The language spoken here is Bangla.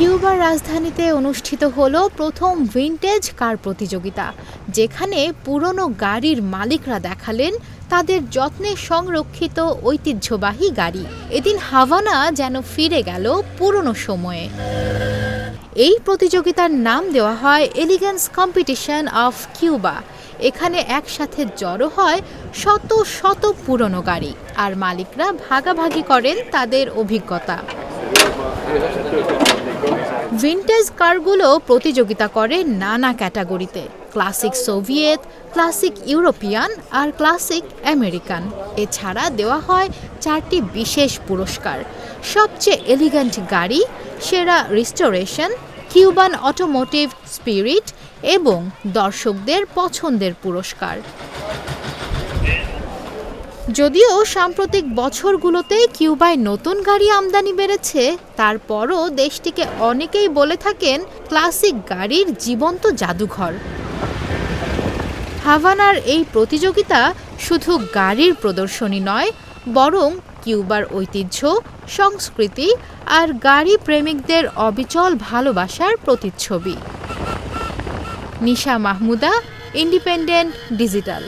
কিউবার রাজধানীতে অনুষ্ঠিত হলো প্রথম ভিনটেজ কার প্রতিযোগিতা, যেখানে পুরনো গাড়ির মালিকরা দেখালেন তাদের যত্নে সংরক্ষিত ঐতিহ্যবাহী গাড়ি। এদিন হাভানা যেন ফিরে গেল পুরনো সময়ে। এই প্রতিযোগিতার নাম দেওয়া হয় এলিগেন্স কম্পিটিশন অফ কিউবা এখানে একসাথে জড়ো হয় শত শত পুরনো গাড়ি, আর মালিকরা ভাগাভাগি করেন তাদের অভিজ্ঞতা। ভিন্টেজ কারগুলো প্রতিযোগিতা করে নানা ক্যাটাগরিতে। ক্লাসিক সোভিয়েত ক্লাসিক ইউরোপিয়ান আর ক্লাসিক আমেরিকান এছাড়া দেওয়া হয় চারটি বিশেষ পুরস্কার। সবচেয়ে এলিগেন্ট গাড়ি, সেরা রিস্টোরেশন কিউবান অটোমোটিভ স্পিরিট এবং দর্শকদের পছন্দের পুরস্কার। যদিও সাম্প্রতিক বছরগুলোতে কিউবায় নতুন গাড়ি আমদানি বেড়েছে, তারপরও দেশটিকে অনেকেই বলে থাকেন ক্লাসিক গাড়ির জীবন্ত জাদুঘর। হাভানার এই প্রতিযোগিতা শুধু গাড়ির প্রদর্শনী নয়, বরং কিউবার ঐতিহ্য, সংস্কৃতি আর গাড়ি প্রেমিকদের অবিচল ভালোবাসার প্রতিচ্ছবি। Nisha Mahmuda, Independent Digital.